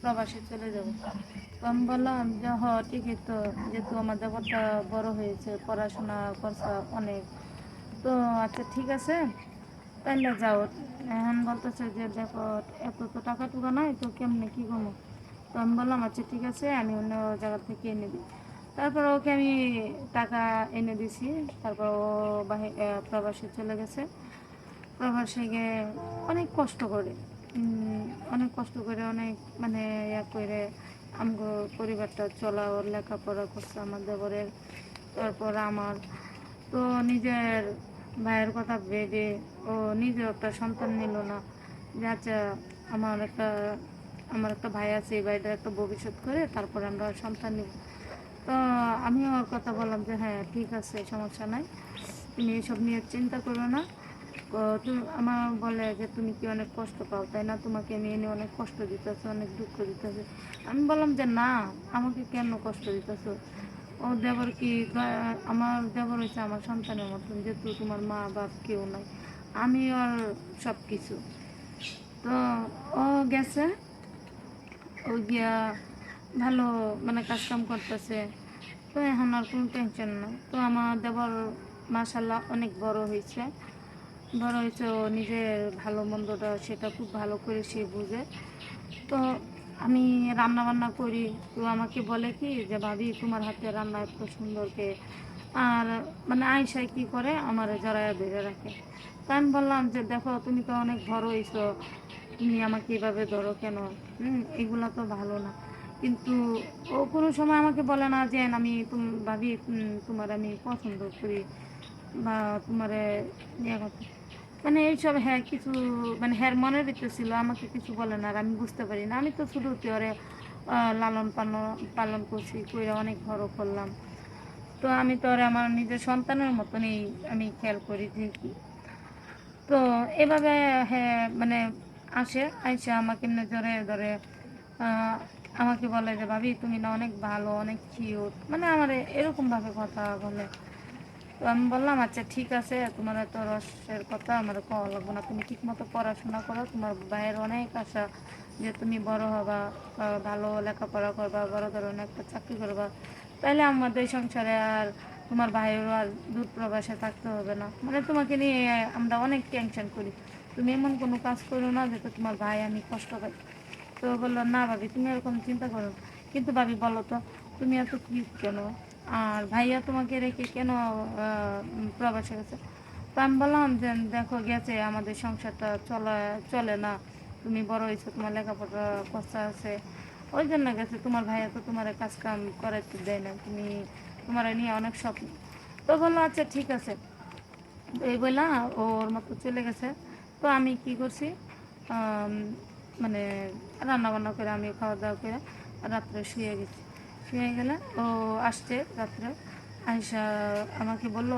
প্রবাসে চলে যাব। আমি বললাম যে, হ, ঠিকই তো, যেহেতু আমার দেবরটা বড় হয়েছে, পড়াশোনা খরচা অনেক। তো আচ্ছা ঠিক আছে, তাইলে যাও। এখন বলতেছে যে, দেখো, এত তো টাকা টুকা নাই, তো কেমনে কী করব? তো আমি বললাম আচ্ছা ঠিক আছে, আমি অন্য জায়গা থেকে এনে দিই। তারপর ওকে আমি টাকা এনে দিছি। তারপর ও প্রবাসে চলে গেছে। প্রবাসে গিয়ে অনেক কষ্ট করে। অনেক কষ্ট করে, অনেক মানে ইয়া করে আমগো পরিবারটা চলা, ওর লেখাপড়া করছে আমার দেবরের, তারপর আমার। তো নিজের ভাইয়ের কথা ভেবে ও নিজের একটা সন্তান নিল না। যে আচ্ছা আমার একটা আমার একটা ভাই আছে, এই ভাইটার একটা ভবিষ্যৎ করে তারপর আমরা সন্তান নিব। তো আমি ওর কথা বললাম যে হ্যাঁ ঠিক আছে, সমস্যা নাই। তুমি এসব নিয়ে চিন্তা করো না। আমার বলে যে তুমি কি অনেক কষ্ট পাও, তাই না? তোমাকে আমি এনে অনেক কষ্ট দিতেছে, অনেক দুঃখ দিতেছে। আমি বললাম যে না, আমাকে কেন কষ্ট দিতেছো? ও দেবর কি আমার দেবর হয়েছে আমার সন্তানের মতন, যেহেতু তোমার মা বাপ কেউ নাই। আমি ওর সব কিছু তো ও গেছে, ও গিয়া ভালো মানে কাজকাম করতেছে। তো এখন আর কোনো টেনশন নাই। তো আমার দেবর মাসাল্লাহ অনেক বড় হয়েছে বড় ও নিজের ভালো মন্দটা সেটা খুব ভালো করে সে বুঝে। তো আমি রান্না বান্না করি। তো আমাকে বলে কি যে, ভাবি, তোমার হাতে রান্না এত সুন্দর কে। আর মানে আয়সায় কি করে? আমার জড়ায় ধরে রাখে। তা আমি বললাম যে, দেখো, তুমি তো অনেক বড় হয়েছো তুমি আমাকে এভাবে ধরো কেন? হুম, এগুলা তো ভালো না। কিন্তু ও কোনো সময় আমাকে বলে না যে, আমি তুম, ভাবি তোমার আমি পছন্দ করি বা তোমার ইয়ে করতে মানে এইসব হ্যাঁ কিছু মানে হ্যার মনের ভিতরে ছিল, আমাকে কিছু বলে না আর আমি বুঝতে পারি না। আমি তো শুধু ওরে লালন পালন পালন করছি, কইরা অনেক বড় করলাম। তো আমি তো ওরে আমার নিজের সন্তানের মতনই আমি খেয়াল করি দেখি তো এভাবে হ্যাঁ মানে আসে, আইসা আমাকে এমনি ধরে ধরে আমাকে বলে যে, ভাবি, তুমি না অনেক ভালো, অনেক কিউট মানে আমার এরকমভাবে কথা বলে। তো আমি বললাম আচ্ছা ঠিক আছে, তোমার এত রসের কথা, আমার কওয়া লাগবো না। তুমি ঠিক মতো পড়াশোনা করো, তোমার ভাইয়ের অনেক আশা যে তুমি বড় হবা ভালো লেখাপড়া করবা, বড় ধরনের একটা চাকরি করবা। তাইলে আমাদের সংসারে আর তোমার ভাইয়েরও আর দূর প্রবাসে থাকতে হবে না। মানে তোমাকে নিয়ে আমরা অনেক টেনশন করি। তুমি এমন কোনো কাজ করো না যাতে তোমার ভাই আমি কষ্ট পাই। তো বলল, না ভাবি, তুমি এরকম চিন্তা করো। কিন্তু ভাবি, বলো তো, তুমি এত কি কেন? আর ভাইয়া তোমাকে রেখে কেন প্রবাসে গেছে তো আমি বললাম যে, দেখো গেছে, আমাদের সংসারটা চলা, চলে না। তুমি বড় হয়েছো, তোমার লেখাপড়া খরচা আছে। ওই জন্য গেছে, তোমার ভাইয়া তো তোমার কাজ কাম করাইতে দেয় না তুমি তোমার নিয়ে অনেক স্বপ্ন। তো বলল আচ্ছা ঠিক আছে। এই বললা, ওর মতো চলে গেছে। তো আমি কি করছি মানে রান্না বান্না করে আমি খাওয়া দাওয়া করে রাত্রে শুয়ে গেছি। শুয়ে গেলে ও আসছে রাত্রে। আইসা আমাকে বলল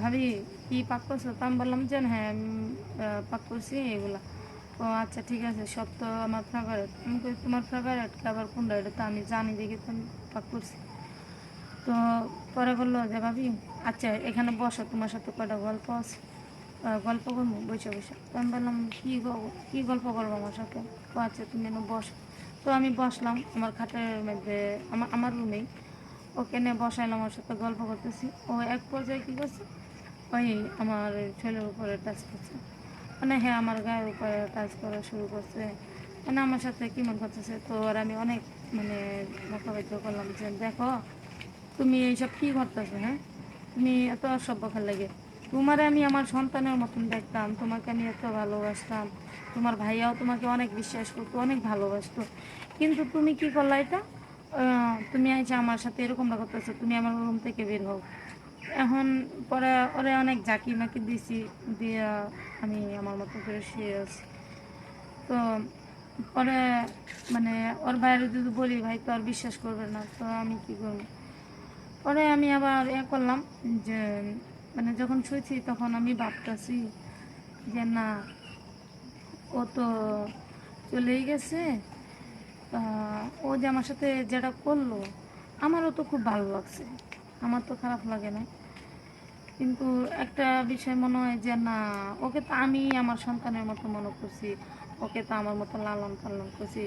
ভাবি, কি পাক করছ? তো আমি বললাম যে হ্যাঁ পাক করছি এগুলা। ও আচ্ছা ঠিক আছে, সব তো আমার ফেভারেট আমি কই, তোমার ফেভারেট আবার কোনটা? এটা তো আমি জানি, দেখে তো আমি পাক করছি। তো পরে বলল যে, ভাবি আচ্ছা এখানে বসো, তোমার সাথে কয়টা গল্প আছে। গল্প করব, বসে তো আমি বললাম, কী কী গল্প করব আমার সাথে? ও আচ্ছা তুমি বসো। তো আমি বসলাম আমার খাটের মধ্যে, আমার আমার রুমেই। ওকে নিয়ে বসাইলাম আমার সাথে গল্প করতেছি। ও এক পর্যায়ে কী করছে? ওই আমার ছেলের উপরে টাচ করছে। মানে হ্যাঁ আমার গায়ের উপরে টাচ করা শুরু করছে। মানে আমার সাথে কী কেমন করতেছে? তো আর আমি অনেক মানে মোকাবিত করলাম যে, দেখো, তুমি এইসব কী করতেছো হ্যাঁ? তুমি এত অসভ্য লাগে। তোমারে আমি আমার সন্তানের মতন দেখতাম, তোমাকে আমি এত ভালোবাসতাম। তোমার ভাইয়াও তোমাকে অনেক বিশ্বাস করতো, অনেক ভালোবাসতো। কিন্তু তুমি কি করলা এটা? তুমি আইসা আমার সাথে এরকমটা করতেছো, তুমি আমার রুম থেকে বের হও। এখন পরে ওরে অনেক ঝাঁকি মাকি দিছি, দিয়ে আমি আমার মতো করে শুয়ে আছি। তো পরে মানে ওর বাইরে যদি বলি, ভাই তো আর বিশ্বাস করবে না, তো আমি কি করব? পরে আমি আবার এ করলাম যে মানে যখন শুয়েছি তখন আমি ভাবতেছি যে, না ও তো চলেই গেছে। ও যে আমার সাথে যেটা করল, আমারও তো খুব ভালো লাগছে। আমার তো খারাপ লাগে না। কিন্তু একটা বিষয় মনে হয় যে, না, ওকে তো আমি আমার সন্তানের মতো মনে করছি, ওকে তো আমার মতো লালন পালন করছি।